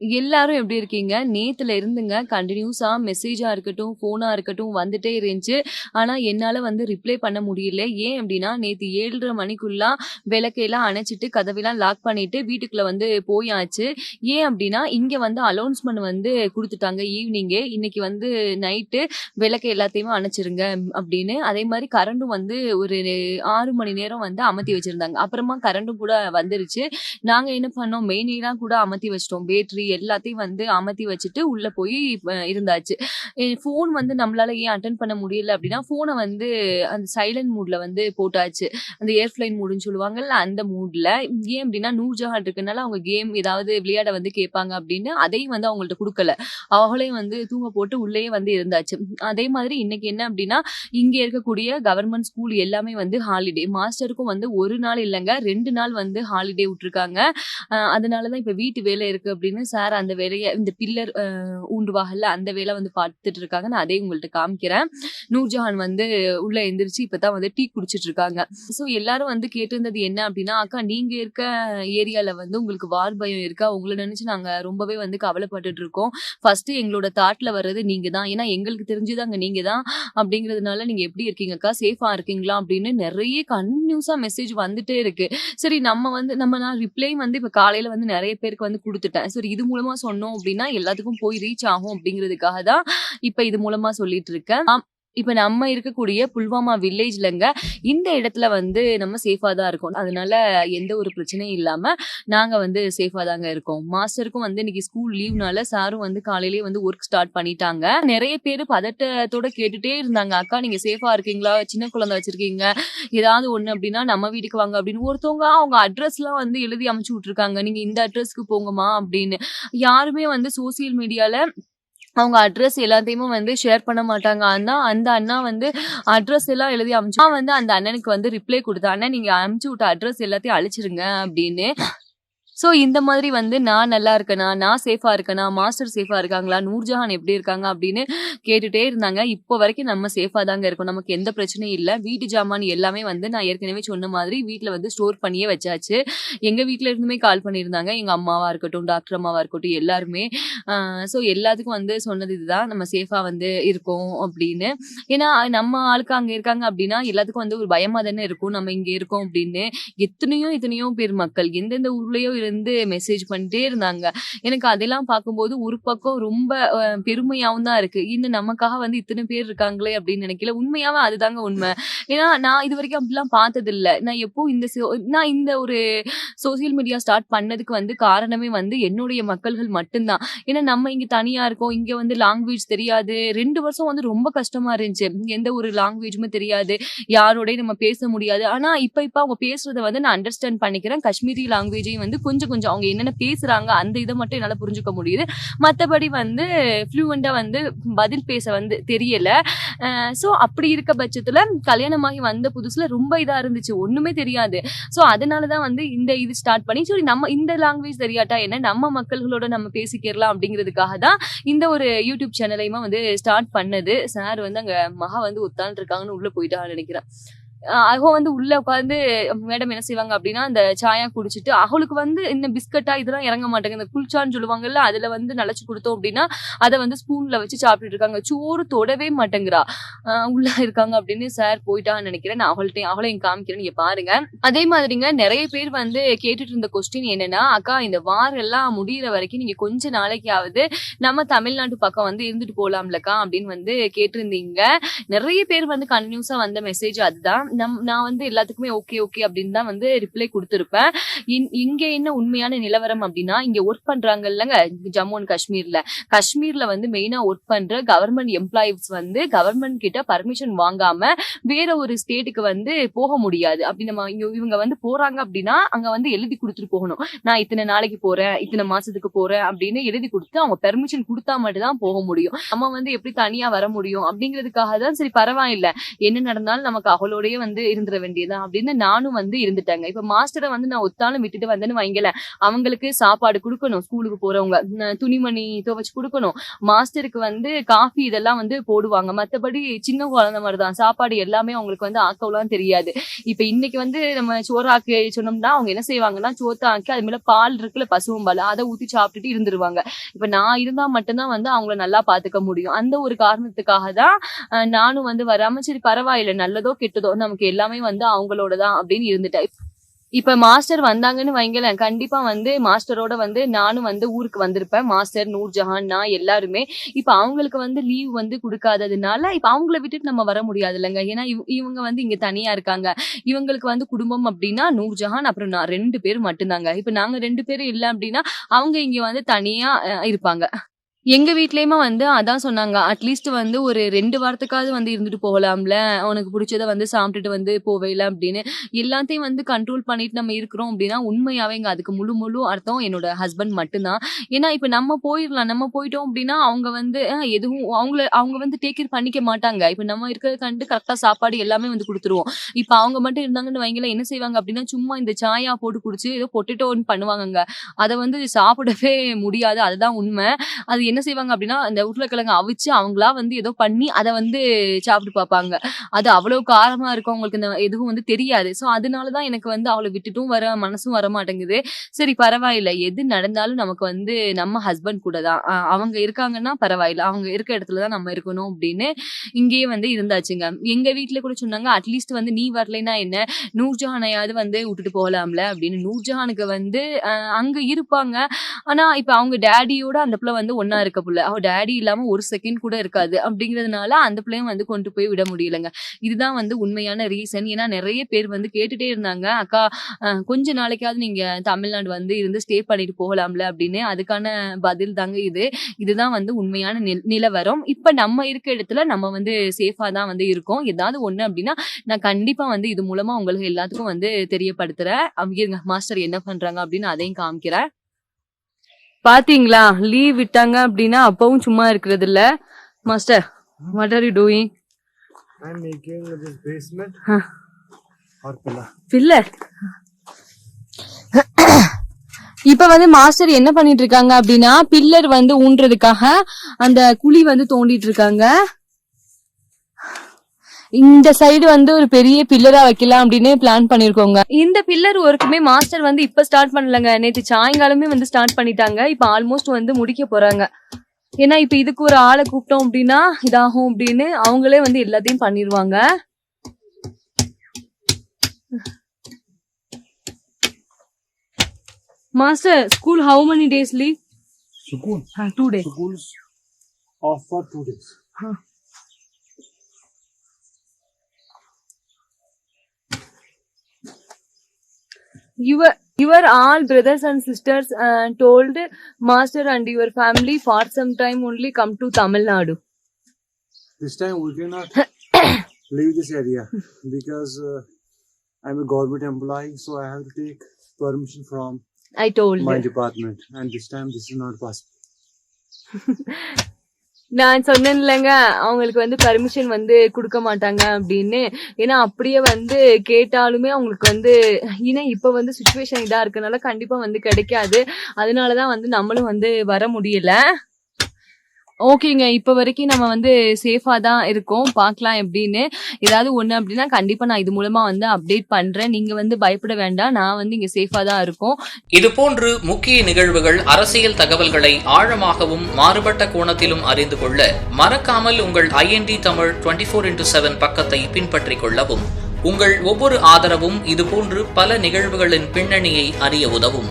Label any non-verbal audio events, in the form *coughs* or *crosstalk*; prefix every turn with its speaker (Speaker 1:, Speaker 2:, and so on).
Speaker 1: எல்லாரும் எப்படி இருக்கீங்க? நேத்துல இருந்துங்க கண்டினியூஸா மெசேஜா இருக்கட்டும், ஃபோனா இருக்கட்டும் வந்துட்டே இருந்துச்சு. ஆனா, என்னால வந்து ரிப்ளை பண்ண முடியல. ஏன் அப்படின்னா நேத்து ஏழரை மணிக்குள்ளா விளக்கையெல்லாம் அணைச்சிட்டு கதவையெல்லாம் லாக் பண்ணிட்டு வீட்டுக்குள்ள வந்து போயாச்சு. ஏன் அப்படின்னா இங்க வந்து அலௌன்ஸ்மெண்ட் வந்து கொடுத்துட்டாங்க ஈவினிங்கே இன்னைக்கு வந்து நைட்டு விளக்கை எல்லாத்தையுமே அணைச்சிருங்க அப்படின்னு அதே மாதிரி கரண்டும் வந்து ஒரு ஆறு மணி நேரம் வந்து அமத்தி வச்சிருந்தாங்க. அப்புறமா கரண்டும் கூட வந்துருச்சு. நாங்க என்ன பண்ணோம், மெயினெல்லாம் கூட அமத்தி வச்சுட்டோம். பேட்டரி எல்லாத்தையும் வந்து அமர்த்தி வச்சுட்டு உள்ள போய் இருந்தாச்சு. ஃபோன் வந்து நம்மளால ஏன் அட்டன் பண்ண முடியல அப்படின்னா ஃபோனை வந்து அந்த சைலண்ட் மூடில் வந்து போட்டாச்சு. அந்த ஏர்ஃப்ளைன் மூடுன்னு சொல்லுவாங்கல்ல, அந்த மூடில் ஏன் அப்படின்னா நூர்ஜஹான் இருக்கனால அவங்க கேம் ஏதாவது விளையாட வந்து கேட்பாங்க அப்படின்னு அதையும் வந்து அவங்கள்ட்ட கொடுக்கல அவங்களையும் வந்து தூங்க போட்டு உள்ளேயே வந்து இருந்தாச்சு. அதே மாதிரி இன்னைக்கு என்ன அப்படின்னா இங்க இருக்கக்கூடிய கவர்மெண்ட் ஸ்கூல் எல்லாமே வந்து ஹாலிடே. மாஸ்டருக்கும் வந்து ஒரு நாள் இல்லைங்க ரெண்டு நாள் வந்து ஹாலிடே விட்டுருக்காங்க. அதனால தான் இப்ப வீட்டு வேலை இருக்கு அப்படின்னு சார் அந்த வேலையை இந்த பில்லர் அ அந்த வேலை வந்து பார்த்துட்டு இருக்காங்க. நான் அதையும் உங்கள்கிட்ட காமிக்கிறேன். நூர்ஜஹான் வந்து உள்ள எந்திரிச்சு இப்பதான் வந்து டீ குடிச்சிட்டு இருக்காங்க. ஸோ எல்லாரும் வந்து கேட்டிருந்தது என்ன அப்படின்னா "அக்கா நீங்க இருக்க ஏரியால வந்து உங்களுக்கு வார் பயம் இருக்கா? உங்களை நினைச்சு நாங்க ரொம்பவே வந்து கவலைப்பட்டுட்டு இருக்கோம். ஃபர்ஸ்ட்டு எங்களோட தாட்ல வர்றது நீங்க தான். ஏன்னா எங்களுக்கு தெரிஞ்சது அங்க நீங்க தான். அப்படிங்கிறதுனால நீங்க எப்படி இருக்கீங்க அக்கா? சேஃபா இருக்கீங்களா?" அப்படின்னு நிறைய கன்யூஸா மெசேஜ் வந்துட்டே இருக்கு. சரி நம்ம வந்து நம்ம நான் ரிப்ளை வந்து இப்ப காலையில வந்து நிறைய பேருக்கு வந்து கொடுத்துட்டேன் சரி இது மூலமா சொன்னோம் அப்படின்னா எல்லாத்துக்கும் போய் ரீச் ஆகும் அப்படிங்கிறதுக்காக தான் இப்ப இது மூலமா சொல்லிட்டு இருக்கேன். இப்போ நம்ம இருக்கக்கூடிய புல்வாமா வில்லேஜ்லங்க, இந்த இடத்துல வந்து நம்ம சேஃபாக தான் இருக்கோம். அதனால எந்த ஒரு பிரச்சனையும் இல்லாமல் நாங்கள் வந்து சேஃபாக தாங்க இருக்கோம். மாஸ்டருக்கும் வந்து இன்னைக்கு ஸ்கூல் லீவ்னால சாரும் வந்து காலையிலேயே வந்து ஒர்க் ஸ்டார்ட் பண்ணிட்டாங்க. நிறைய பேர் பதட்டத்தோட கேட்டுட்டே இருந்தாங்க. "அக்கா நீங்கள் சேஃபாக இருக்கீங்களா? சின்ன குழந்தை வச்சிருக்கீங்க. ஏதாவது ஒன்று அப்படின்னா நம்ம வீட்டுக்கு வாங்க" அப்படின்னு ஒருத்தவங்க அவங்க அட்ரஸ்லாம் வந்து எழுதி அமைச்சு விட்ருக்காங்க நீங்கள் இந்த அட்ரஸ்க்கு போங்கம்மா" அப்படின்னு யாருமே வந்து சோசியல் மீடியாவில் அவங்க அட்ரஸ் எல்லாத்தையுமே வந்து ஷேர் பண்ண மாட்டாங்க. ஆனா, அந்த அண்ணா வந்து அட்ரஸ் எல்லாம் எழுதி அனுப்பிச்சு வந்து அந்த அண்ணனுக்கு வந்து ரிப்ளை கொடுத்தா "அண்ணா நீங்க அனுப்பிச்சு விட்ட அட்ரஸ் எல்லாத்தையும் அழிச்சிருங்க" அப்படின்னு ஸோ இந்த மாதிரி வந்து நான் நல்லா இருக்கேனா? நான் சேஃபாக இருக்கேனா? மாஸ்டர் சேஃபாக இருக்காங்களா? நூர்ஜஹான் எப்படி இருக்காங்க? அப்படின்னு கேட்டுட்டே இருந்தாங்க. இப்போ வரைக்கும் நம்ம சேஃபாக தாங்க இருக்கோம். நமக்கு எந்த பிரச்சனையும் இல்லை வீட்டு ஜாமான் எல்லாமே வந்து நான் ஏற்கனவே சொன்ன மாதிரி வீட்டில் வந்து ஸ்டோர் பண்ணியே வச்சாச்சு. எங்கள் வீட்டில் இருந்துமே கால் பண்ணியிருந்தாங்க. எங்கள் அம்மாவாக இருக்கட்டும், டாக்டர் அம்மாவாக இருக்கட்டும் எல்லாருமே. ஸோ எல்லாத்துக்கும் வந்து சொன்னது இதுதான். நம்ம சேஃபாக வந்து இருக்கோம் அப்படின்னு ஏன்னா நம்ம ஆளுக்கு அங்கே இருக்காங்க அப்படின்னா எல்லாத்துக்கும் வந்து ஒரு பயமாக தானே இருக்கும். நம்ம இங்கே இருக்கோம் அப்படின்னு எத்தனையோ எத்தனையோ பேர் மக்கள் எந்தெந்த ஊர்லயோ இருந்து மெசேஜ் பண்ணிட்டே இருந்தாங்க. எனக்கு அதெல்லாம் பார்க்கும்போது ஒரு பக்கம் ரொம்ப பெருமையாகவும் தான் இருக்கு. இன்னும் நமக்காக வந்து இத்தனை பேர் இருக்காங்களே அப்படின்னு நினைக்கல உண்மையாவே அதுதாங்க உண்மை ஏன்னா நான் இது வரைக்கும் அப்படிலாம் பார்த்தது பார்த்ததில்ல. நான் எப்போ இந்த சோ நான் இந்த ஒரு சோசியல் மீடியா ஸ்டார்ட் பண்ணதுக்கு வந்து காரணமே வந்து என்னுடைய மக்கள்கள் மட்டும்தான் ஏன்னா நம்ம இங்க தனியா இருக்கோம். இங்க வந்து லாங்குவேஜ் தெரியாது. ரெண்டு வருஷம் வந்து ரொம்ப கஷ்டமா இருந்துச்சு. எந்த ஒரு லாங்குவேஜுமே தெரியாது. யாரோடய நம்ம பேச முடியாது. ஆனா இப்ப இப்ப அவங்க பேசுறத வந்து நான் அண்டர்ஸ்டாண்ட் பண்ணிக்கிறேன். காஷ்மீரி லாங்குவேஜையும் வந்து கொஞ்சம் கொஞ்சம் கொஞ்சம் அவங்க என்னென்ன பேசுறாங்க அந்த இதை மட்டும் என்னால புரிஞ்சுக்க முடியுது. மற்றபடி வந்து ஃப்ளூயன்ட்டா வந்து பதில் பேச வந்து தெரியல. ஸோ அப்படி இருக்க பட்சத்துல கல்யாணமாகி வந்த புதுசுல ரொம்ப இதா இருந்துச்சு. ஒண்ணுமே தெரியாது. ஸோ அதனால தான் வந்து இந்த இது ஸ்டார்ட் பண்ணி சரி நம்ம இந்த லாங்குவேஜ் தெரியாட்டா என்ன? நம்ம மக்கள்களோட நம்ம பேசிக்கிறலாம் அப்படிங்கிறதுக்காக தான் இந்த ஒரு யூடியூப் சேனலையுமே வந்து ஸ்டார்ட் பண்ணது. சார் வந்து அங்க மகா வந்து உட்கார்ந்துட்டு இருக்காங்கன்னு உள்ள போயிட்டான்னு நினைக்கிறேன் அகோ வந்து உள்ள உட்காந்து மேடம் என்ன செய்வாங்க அப்படின்னா அந்த சாயா குடிச்சிட்டு அவளுக்கு வந்து இந்த பிஸ்கட்டா இதெல்லாம் இறங்க மாட்டாங்க இந்த குல்ச்சான்னு சொல்லுவாங்கல்ல, அதுல வந்து நினைச்சு கொடுத்தோம் அப்படின்னா அதை வந்து ஸ்பூன்ல வச்சு சாப்பிட்டுட்டு இருக்காங்க. சோறு தொடவே மாட்டேங்கிறா. உள்ள இருக்காங்க அப்படின்னு சார் போயிட்டான்னு நினைக்கிறேன் நான் அவள்ட்டயும் அவளையும் காமிக்கிறேன். நீங்க பாருங்க. அதே மாதிரிங்க நிறைய பேர் வந்து கேட்டுட்டு இருந்த கொஸ்டின் என்னன்னா, "அக்கா இந்த வார் எல்லாம் முடியிற வரைக்கும் நீங்க கொஞ்ச நாளைக்காவது நம்ம தமிழ்நாட்டு பக்கம் வந்து இருந்துட்டு போலாம்லக்கா?" அப்படின்னு வந்து கேட்டிருந்தீங்க. நிறைய பேர் வந்து கன்டினியூஸா வந்த மெசேஜ் அதுதான். நம் நான் வந்து எல்லாத்துக்குமே ஓகே, ஓகே அப்படின்னு தான் வந்து ரிப்ளை கொடுத்துருப்பேன் இன் இங்க என்ன உண்மையான நிலவரம் அப்படின்னா இங்க வொர்க் பண்றாங்கல்லங்க ஜம்மு அண்ட் காஷ்மீர்ல. காஷ்மீர்ல வந்து மெயினா ஒர்க் பண்ற கவர்மெண்ட் எம்ப்ளாயீஸ் வந்து கவர்மெண்ட் கிட்ட பர்மிஷன் வாங்காம வேற ஒரு ஸ்டேட்டுக்கு வந்து போக முடியாது. அப்படி நம்ம இவங்க வந்து போறாங்க அப்படின்னா அங்க வந்து எழுதி கொடுத்துட்டு போகணும். நான் இத்தனை நாளைக்கு போறேன், இத்தனை மாசத்துக்கு போறேன் அப்படின்னு எழுதி கொடுத்து அவங்க பெர்மிஷன் கொடுத்தா மட்டும் தான் போக முடியும். நம்ம வந்து எப்படி தனியா வர முடியும்? அப்படிங்கிறதுக்காக தான் சரி பரவாயில்ல. என்ன நடந்தாலும் நமக்கு அவளோடைய வந்து இருந்துட வேண்டியதுதான் அப்படின்னு நானும் வந்து இருந்துட்டாங்க. இப்ப மாஸ்டரை வந்து நான் ஒத்தாலும் விட்டுட்டு வந்தேன்னு வைங்கல அவங்களுக்கு சாப்பாடு கொடுக்கணும் ஸ்கூலுக்கு போறவங்க துணிமணி துவைச்சு கொடுக்கணும். மாஸ்டருக்கு வந்து காஃபி இதெல்லாம் வந்து போடுவாங்க. மத்தபடி சின்ன குழந்தை மாதிரிதான். சாப்பாடு எல்லாமே அவங்களுக்கு வந்து ஆக்கலாம் தெரியாது. இப்ப இன்னைக்கு வந்து நம்ம சோறாக்கு சொன்னோம்னா அவங்க என்ன செய்வாங்கன்னா சோத்தா ஆக்கி அது மேல பால் இருக்குல்ல பசுவும் பால் அதை ஊத்தி சாப்பிட்டுட்டு இருந்துருவாங்க. இப்ப நான் இருந்தா மட்டும்தான் வந்து அவங்கள நல்லா பாத்துக்க முடியும். அந்த ஒரு காரணத்துக்காக தான் நானும் வந்து வராம சரி பரவாயில்ல நல்லதோ கெட்டதோ நமக்கு எல்லாமே வந்து அவங்களோட தான் அப்படின்னு இருந்துட்டேன் இப்ப மாஸ்டர் வந்தாங்கன்னு வைங்களேன் கண்டிப்பா வந்து மாஸ்டரோட வந்து நானும் வந்து ஊருக்கு வந்திருப்பேன். மாஸ்டர் நூர்ஜஹான் நான் எல்லாருமே. இப்ப அவங்களுக்கு வந்து லீவ் வந்து கொடுக்காததுனால இப்ப அவங்கள விட்டுட்டு நம்ம வர முடியாது இல்லைங்க ஏன்னா இவங்க வந்து இங்க தனியா இருக்காங்க. இவங்களுக்கு வந்து குடும்பம் அப்படின்னா நூர்ஜஹான் அப்புறம் நான் ரெண்டு பேர் மட்டும்தாங்க. இப்ப நாங்க ரெண்டு பேரும் இல்ல அப்படின்னா அவங்க இங்க வந்து தனியா அஹ், இருப்பாங்க. எங்க வீட்லயுமே வந்து அதான் சொன்னாங்க. அட்லீஸ்ட் வந்து ஒரு ரெண்டு வாரத்துக்காவது வந்து இருந்துட்டு போகலாம்ல. உனக்கு பிடிச்சத வந்து சாப்பிட்டுட்டு வந்து போவேல அப்படின்னு. எல்லாத்தையும் வந்து கண்ட்ரோல் பண்ணிட்டு நம்ம இருக்கிறோம் அப்படின்னா உண்மையாவே இங்க அதுக்கு முழு முழு அர்த்தம் என்னோட ஹஸ்பண்ட் மட்டும்தான். ஏன்னா இப்ப நம்ம போயிடலாம். நம்ம போயிட்டோம் அப்படின்னா அவங்க வந்து எதுவும் அவங்கள அவங்க வந்து டேக் கேர் பண்ணிக்க மாட்டாங்க. இப்ப நம்ம இருக்கிறத கண்டு கரெக்டா சாப்பாடு எல்லாமே வந்து கொடுத்துருவோம். இப்ப அவங்க மட்டும் இருந்தாங்கன்னு வைங்களேன் என்ன செய்வாங்க அப்படின்னா சும்மா இந்த சாயா போட்டு குடிச்சு ஏதோ பொட்டேட்டோன்னு பண்ணுவாங்கங்க. அதை வந்து சாப்பிடவே முடியாது. அதுதான் உண்மை. அது என்ன என்ன செய்வாங்க அப்படின்னா அந்த உருளைக்கிழங்கு அவிச்சு அவங்களா வந்து ஏதோ பண்ணி அதை வந்து சாப்பிட்டு பார்ப்பாங்க. அது அவ்வளவு காரமா இருக்கும் அவங்களுக்கு இந்த எதுவும் வந்து தெரியாது. ஸோ அதனாலதான் எனக்கு வந்து அவளை விட்டுட்டும் வர மனசும் வர மாட்டேங்குது. சரி பரவாயில்ல. எது நடந்தாலும் நமக்கு வந்து நம்ம ஹஸ்பண்ட் கூட தான். அவங்க இருக்காங்கன்னா பரவாயில்ல. அவங்க இருக்க இடத்துல தான் நம்ம இருக்கணும் அப்படின்னு இங்கேயே வந்து இருந்தாச்சுங்க. எங்க வீட்டுல கூட சொன்னாங்க அட்லீஸ்ட் வந்து நீ வரலைன்னா என்ன? நூர்ஜஹானையாவது வந்து விட்டுட்டு போகலாம்ல? அப்படின்னு. நூர்ஜஹானுக்கு வந்து அங்க இருப்பாங்க. ஆனா இப்ப அவங்க டேடியோட அந்த பிள்ளை வந்து ஒன்னா இருக்க புள்ள அவ டேடி இல்லாம ஒரு செகண்ட் கூட இருக்காது. அப்படிங்கிறதுனால அந்த பிள்ளையும் வந்து கொண்டு போய் விட முடியலங்க. இதுதான் வந்து உண்மையான ரீசன் ஏன்னா நிறைய பேர் வந்து கேட்டுட்டே இருந்தாங்க. அக்கா கொஞ்ச நாளைக்காவது நீங்க தமிழ்நாடு வந்து இருந்து ஸ்டே பண்ணிட்டு போகலாம்ல அப்படின்னு. அதுக்கான பதில் தாங்க இது. இதுதான் வந்து உண்மையான நில- நிலவரம். இப்ப நம்ம இருக்க இடத்துல நம்ம வந்து சேஃபா தான் வந்து இருக்கோம். ஏதாவது ஒண்ணு அப்படின்னா நான் கண்டிப்பா வந்து இது மூலமா உங்களுக்கு எல்லாத்துக்கும் வந்து தெரியப்படுத்துறேன். அவங்க மாஸ்டர் என்ன பண்றாங்க அப்படின்னு அதையும் காமிக்கிறேன். பாத்தீங்களா? லீவ் விட்டாங்க அப்படின்னா அப்பவும் சும்மா இருக்கிறது இல்ல master what are you doing
Speaker 2: I'm making this basement
Speaker 1: Huh.
Speaker 2: or pillar.
Speaker 1: Pillar இப்ப வந்து மாஸ்டர் என்ன பண்ணிட்டு இருக்காங்க அப்படின்னா பில்லர் வந்து ஊன்றதுக்காக அந்த குழி வந்து தோண்டிட்டு இருக்காங்க. இந்த சைடு வந்து ஒரு பெரிய பில்லரா வைக்கலாம் அப்படின்னு பிளான் பண்ணிருக்கோங்க. இந்த பில்லர் ஒர்க்குமே மாஸ்டர் வந்து இப்ப ஸ்டார்ட் பண்ணலங்க. நேத்து சாயங்காலமே வந்து ஸ்டார்ட் பண்ணிட்டாங்க. இப்ப ஆல்மோஸ்ட் வந்து முடிக்க போறாங்க. ஏன்னா இப்ப இதுக்கு ஒரு ஆளை கூப்பிட்டோம் அப்படின்னா இதாகும் அப்படின்னு அவங்களே வந்து எல்லாத்தையும் பண்ணிருவாங்க. Master, school how many days leave?
Speaker 2: Sukoon.
Speaker 1: Uh, two days.
Speaker 2: Schools off for two were,
Speaker 1: Your your all brothers and sisters and told master and your family for some time only come to Tamil Nadu.
Speaker 2: This time we cannot *coughs* leave this area because uh, I'm a government employee, so I have to take permission from
Speaker 1: I told.
Speaker 2: my department, and this time this is not possible. *laughs*
Speaker 1: நான் சொன்னேன் இல்லைங்க அவங்களுக்கு வந்து permission வந்து கொடுக்க மாட்டாங்க அப்படின்னு. ஏன்னா அப்படியே வந்து கேட்டாலுமே அவங்களுக்கு வந்து ஏன்னா இப்ப வந்து சுச்சுவேஷன் இதா இருக்கனால கண்டிப்பா வந்து கிடைக்காது. அதனாலதான் வந்து நம்மளும் வந்து வர முடியல. ஓகேங்க இப்போ வரைக்கும் நம்ம வந்து சேஃபாக தான் இருக்கோம். பார்க்கலாம் எப்படின்னு. ஏதாவது ஒன்று அப்படின்னா கண்டிப்பாக நான் இது மூலமாக வந்து அப்டேட் பண்ணுறேன் நீங்கள் வந்து பயப்பட வேண்டாம். நான் வந்து இங்கே சேஃபாக தான் இருக்கோம்.
Speaker 3: இது போன்று முக்கிய நிகழ்வுகள் அரசியல் தகவல்களை ஆழமாகவும் மாறுபட்ட கோணத்திலும் அறிந்து கொள்ள மறக்காமல் உங்கள் IND Tamil twenty four into seven பக்கத்தை பின்பற்றிக் கொள்ளவும். உங்கள் ஒவ்வொரு ஆதரவும் இதுபோன்று பல நிகழ்வுகளின் பின்னணியை அறிய உதவும்.